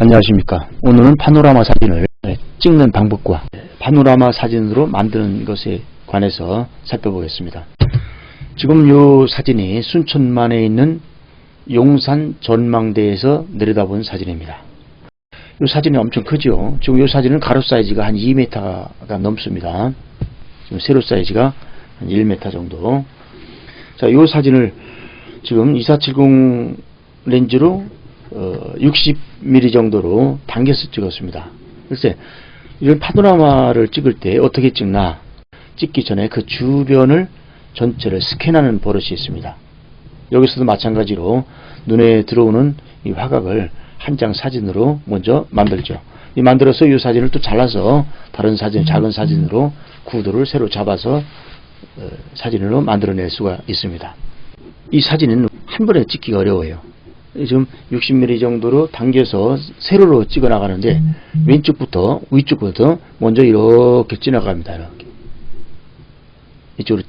안녕하십니까. 오늘은 파노라마 사진을 찍는 방법과 파노라마 사진으로 만드는 것에 관해서 살펴보겠습니다. 지금 이 사진이 순천만에 있는 용산 전망대에서 내려다본 사진입니다. 이 사진이 엄청 크죠. 지금 이 사진은 가로 사이즈가 한 2m가 넘습니다. 지금 세로 사이즈가 한 1m 정도. 자, 이 사진을 지금 2470 렌즈로 어, 60mm 정도로 당겨서 찍었습니다. 글쎄, 이런 파노라마를 찍을 때 어떻게 찍나? 찍기 전에 그 주변을 전체를 스캔하는 버릇이 있습니다. 여기서도 마찬가지로 눈에 들어오는 이 화각을 한 장 사진으로 먼저 만들죠. 이 만들어서 이 사진을 또 잘라서 다른 사진, 작은 사진으로 구도를 새로 잡아서 어, 사진으로 만들어낼 수가 있습니다. 이 사진은 한 번에 찍기가 어려워요. 지금 60mm 정도로 당겨서 세로로 찍어 나가는데 왼쪽부터 위쪽부터 먼저 이렇게 지나갑니다. 이렇게 이쪽으로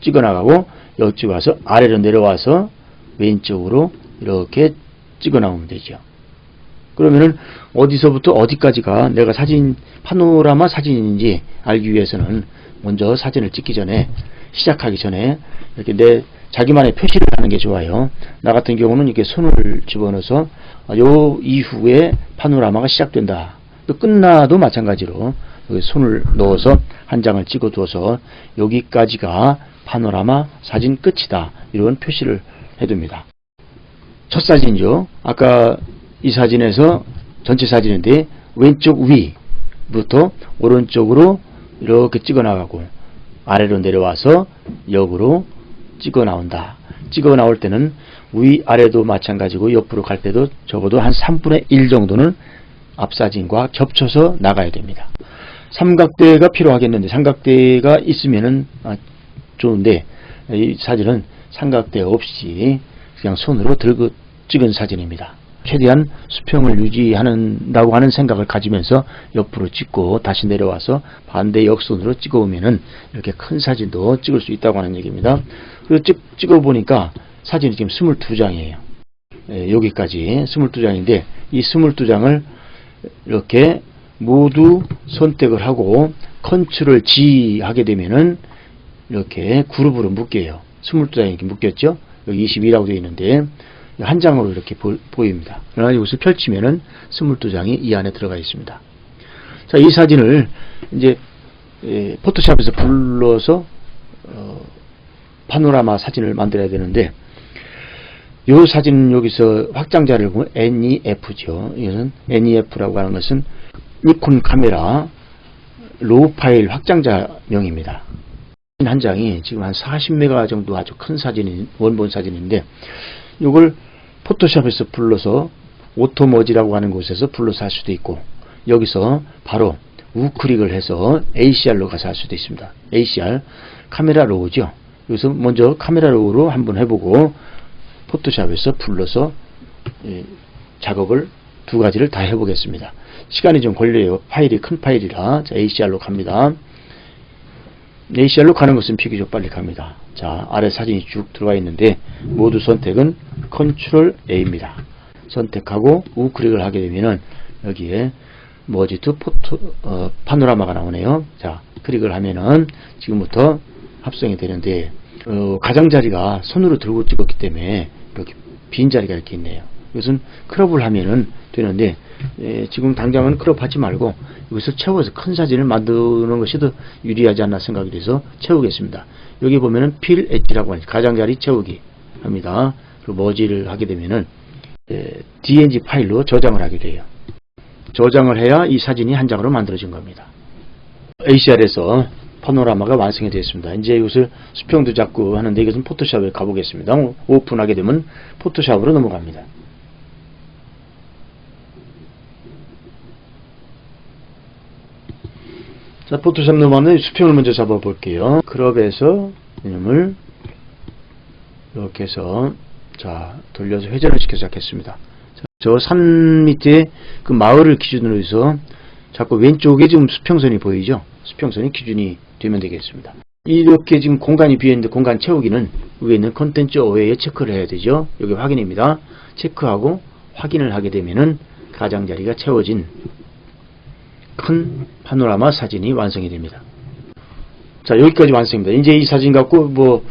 찍어 나가고 여기 와서 아래로 내려와서 왼쪽으로 이렇게 찍어 나오면 되죠. 그러면은 어디서부터 어디까지가 내가 사진 파노라마 사진인지 알기 위해서는 먼저 사진을 찍기 전에 시작하기 전에 이렇게 내 자기만의 표시를 하는 게 좋아요. 나 같은 경우는 이렇게 손을 집어넣어서 요 이후에 파노라마가 시작된다. 또 끝나도 마찬가지로 여기 손을 넣어서 한 장을 찍어 두어서 여기까지가 파노라마 사진 끝이다. 이런 표시를 해둡니다. 첫 사진이죠. 아까 이 사진에서 전체 사진인데 왼쪽 위부터 오른쪽으로 이렇게 찍어 나가고 아래로 내려와서 역으로 찍어 나온다. 찍어 나올 때는 위 아래도 마찬가지고 옆으로 갈 때도 적어도 한 3분의 1 정도는 앞사진과 겹쳐서 나가야 됩니다. 삼각대가 필요하겠는데 삼각대가 있으면은 아, 좋은데 이 사진은 삼각대 없이 그냥 손으로 들고 찍은 사진입니다. 최대한 수평을 유지한다고 하는 생각을 가지면서 옆으로 찍고 다시 내려와서 반대 역선으로 찍어오면은 이렇게 큰 사진도 찍을 수 있다고 하는 얘기입니다. 그리고 찍, 찍어보니까 사진이 지금 22장이에요. 예, 여기까지 22장인데 이 22장을 이렇게 모두 선택을 하고 컨트롤 G 하게 되면은 이렇게 그룹으로 묶여요. 22장이 이렇게 묶였죠? 여기 22라고 되어 있는데 한 장으로 이렇게 보, 입니다 그러나 이것을 펼치면은 22장이 이 안에 들어가 있습니다. 자, 이 사진을 이제 예, 포토샵에서 불러서 어, 파노라마 사진을 만들어야 되는데 이 사진 여기서 확장자를 보면 NEF죠. 이것은 NEF라고 하는 것은 니콘 카메라 로우 파일 확장자명입니다. 한 장이 지금 한 40메가 정도 아주 큰 사진인 원본 사진인데 이걸 포토샵에서 불러서 오토머지라고 하는 곳에서 불러서 할 수도 있고 여기서 바로 우클릭을 해서 ACR로 가서 할 수도 있습니다. ACR 카메라 로우죠. 여기서 먼저 카메라 로우로 한번 해보고 포토샵에서 불러서 예, 작업을 두 가지를 다 해보겠습니다. 시간이 좀 걸려요. 파일이 큰 파일이라 자, ACR로 갑니다. ACR로 가는 것은 비교적 빨리 갑니다. 자, 아래 사진이 쭉 들어와 있는데 모두 선택은 컨트롤 A입니다. 선택하고 우클릭을 하게 되면은 여기에 머지투 포토 어, 파노라마가 나오네요. 자, 클릭을 하면은 지금부터 합성이 되는데 어, 가장자리가 손으로 들고 찍었기 때문에 이렇게 빈 자리가 이렇게 있네요. 이것은 크롭을 하면은 되는데 예, 지금 당장은 크롭하지 말고 여기서 채워서 큰 사진을 만드는 것이 더 유리하지 않나 생각이 돼서 채우겠습니다. 여기 보면은 필 엣지라고 하는 가장자리 채우기 합니다. 그리고 머지를 하게 되면은 예, DNG 파일로 저장을 하게 돼요. 저장을 해야 이 사진이 한 장으로 만들어진 겁니다. ACR에서 파노라마가 완성이 되었습니다. 이제 이것을 수평도 잡고 하는데 이것은 포토샵에 가보겠습니다. 오픈하게 되면 포토샵으로 넘어갑니다. 자, 포토샵 넘어가면 수평을 먼저 잡아볼게요. 크롭에서 이름을 이렇게 해서 자 돌려서 회전을 시켜서 잡겠습니다. 저 산 밑에 그 마을을 기준으로 해서 자꾸 왼쪽에 지금 수평선이 보이죠? 수평선이 기준이 되면 되겠습니다. 이렇게 지금 공간이 비어있는데 공간 채우기는 위에 있는 컨텐츠 어웨이에 체크를 해야 되죠. 여기 확인입니다. 체크하고 확인을 하게 되면은 가장자리가 채워진 큰 파노라마 사진이 완성이 됩니다. 자 여기까지 완성입니다. 이제 이 사진 갖고 뭐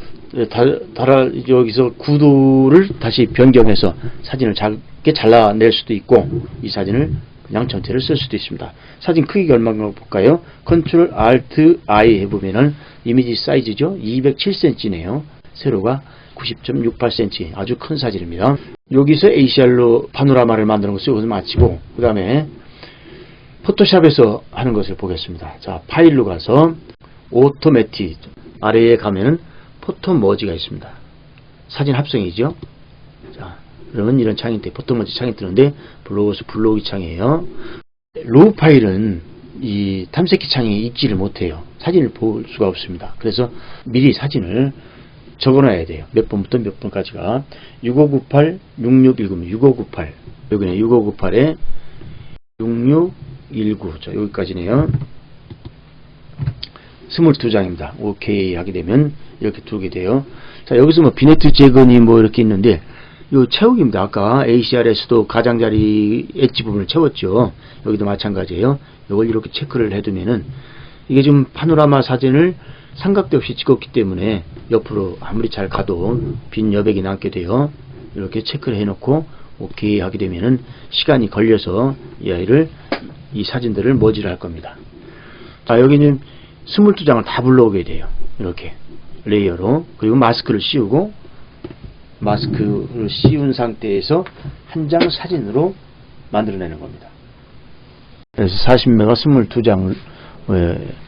달, 달아 여기서 구도를 다시 변경해서 사진을 작게 잘라낼 수도 있고 이 사진을 그냥 전체를 쓸 수도 있습니다. 사진 크기가 얼마인가 볼까요? 컨트롤 Alt I 해보면은 이미지 사이즈죠. 207cm네요. 세로가 90.68cm 아주 큰 사진입니다. 여기서 ACR로 파노라마를 만드는 것을 여기서 마치고 그 다음에 포토샵에서 하는 것을 보겠습니다. 자 파일로 가서 오토매틱 아래에 가면은 포토 머지가 있습니다. 사진 합성이죠. 자, 그러면 이런 창인데 포토 머지 창이 뜨는데 블로그스 블로그 창이에요. 로우 파일은 이 탐색기 창이 있지를 못해요. 사진을 볼 수가 없습니다. 그래서 미리 사진을 적어놔야 돼요. 몇 번부터 몇 번까지가 6598, 6619, 6598 여기는 6598에 6619 자, 여기까지네요. 22장입니다. 오케이 하게 되면 이렇게 두게 돼요. 자, 여기서 뭐 비네트 재건이 뭐 이렇게 있는데 요 채우기입니다. 아까 ACR에서도 가장자리 엣지 부분을 채웠죠. 여기도 마찬가지예요. 이걸 이렇게 체크를 해두면은 이게 지금 파노라마 사진을 삼각대 없이 찍었기 때문에 옆으로 아무리 잘 가도 빈 여백이 남게 돼요. 이렇게 체크를 해놓고 오케이 하게 되면은 시간이 걸려서 이 아이를 이 사진들을 머지를 할 겁니다. 자 여기는 22장을 다 불러오게 돼요. 이렇게 레이어로 그리고 마스크를 씌우고 마스크를 씌운 상태에서 한 장 사진으로 만들어내는 겁니다. 그래서 40메가 22장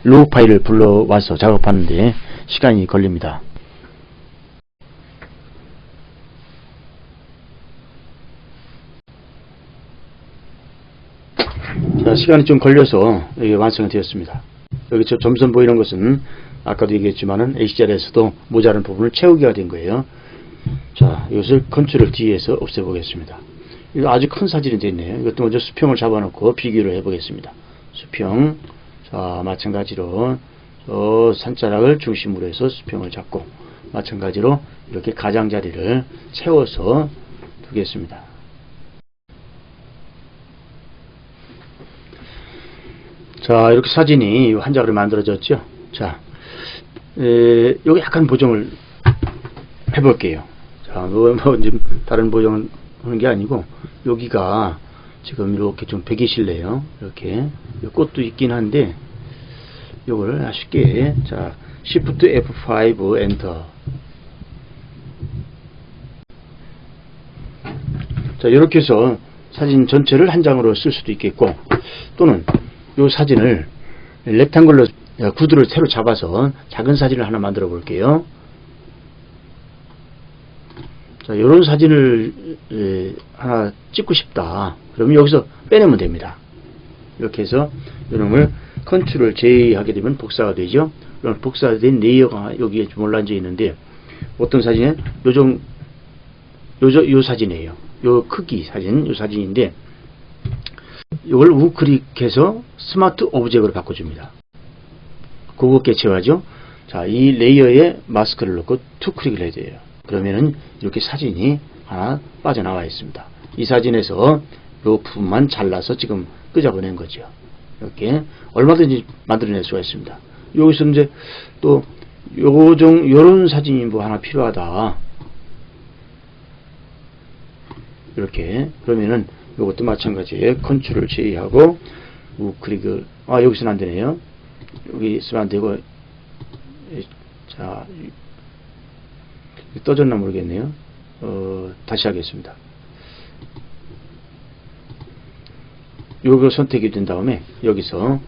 로우 파일을 불러와서 작업하는데 시간이 걸립니다. 자, 시간이 좀 걸려서 이게 완성이 되었습니다. 여기 저 점선 보이는 것은 아까도 얘기했지만은 HDR에서도 모자란 부분을 채우기가 된 거예요. 자, 이것을 컨트롤 D에서 없애보겠습니다. 이거 아주 큰 사진이 됐네요. 이것도 먼저 수평을 잡아놓고 비교를 해보겠습니다. 수평. 자, 마찬가지로 저 산자락을 중심으로 해서 수평을 잡고 마찬가지로 이렇게 가장자리를 채워서 두겠습니다. 자, 이렇게 사진이 한 장으로 만들어졌죠. 자, 에, 여기 약간 보정을 해볼게요. 자, 뭐, 뭐, 다른 보정을 하는 게 아니고, 여기가 지금 이렇게 좀 베기 실래요. 이렇게. 꽃도 있긴 한데, 요거를 쉽게, 자, Shift F5 엔터. 자, 이렇게 해서 사진 전체를 한 장으로 쓸 수도 있겠고, 또는 요 사진을 렉탱글로 구두를 새로 잡아서 작은 사진을 하나 만들어 볼게요. 자, 요런 사진을 에, 하나 찍고 싶다. 그러면 여기서 빼내면 됩니다. 이렇게 해서 이놈을 컨트롤 J 하게 되면 복사가 되죠. 그럼 복사된 레이어가 여기에 좀 올라앉아 있는데 어떤 사진은 요정 요저 요 사진이에요. 요 크기 사진 요 사진인데 이걸 우클릭해서 스마트 오브젝트로 바꿔줍니다. 고급게 채워죠. 자, 이 레이어에 마스크를 넣고 투 클릭을 해야 돼요. 그러면은 이렇게 사진이 하나 빠져나와 있습니다. 이 사진에서 요 부분만 잘라서 지금 끄잡아낸 거죠. 이렇게 얼마든지 만들어낼 수가 있습니다. 여기서 이제 또 요정 요런 사진이 뭐 하나 필요하다. 이렇게 그러면은 이것도 마찬가지예요. 컨트롤 J 하고 우클릭을 아 여기서는 안 되네요. 여기 있으면 안 되고 자 떠졌나 모르겠네요. 어, 다시 하겠습니다. 요거 선택이 된 다음에 여기서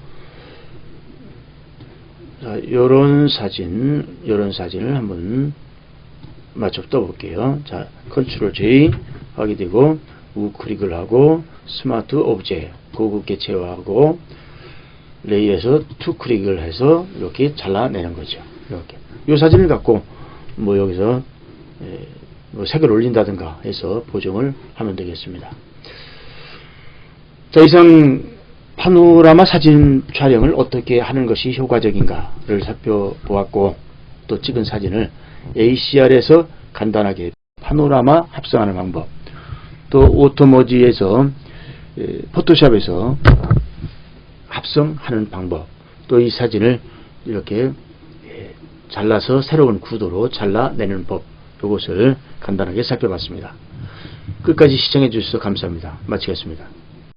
자, 요런 사진, 요런 사진을 한번 맞춰 떠볼게요. 자, 컨트롤 J 하게 되고 우클릭을 하고 스마트 오브젝트 고급게 제어하고 레이에서 투 클릭을 해서 이렇게 잘라내는 거죠. 이렇게 이 사진을 갖고 뭐 여기서 에, 뭐 색을 올린다든가 해서 보정을 하면 되겠습니다. 자 이상 파노라마 사진 촬영을 어떻게 하는 것이 효과적인가를 살펴보았고 또 찍은 사진을 ACR에서 간단하게 파노라마 합성하는 방법 또 오토모지에서 에, 포토샵에서 합성하는 방법 또 이 사진을 이렇게 예, 잘라서 새로운 구도로 잘라내는 법 이것을 간단하게 살펴봤습니다. 끝까지 시청해 주셔서 감사합니다. 마치겠습니다.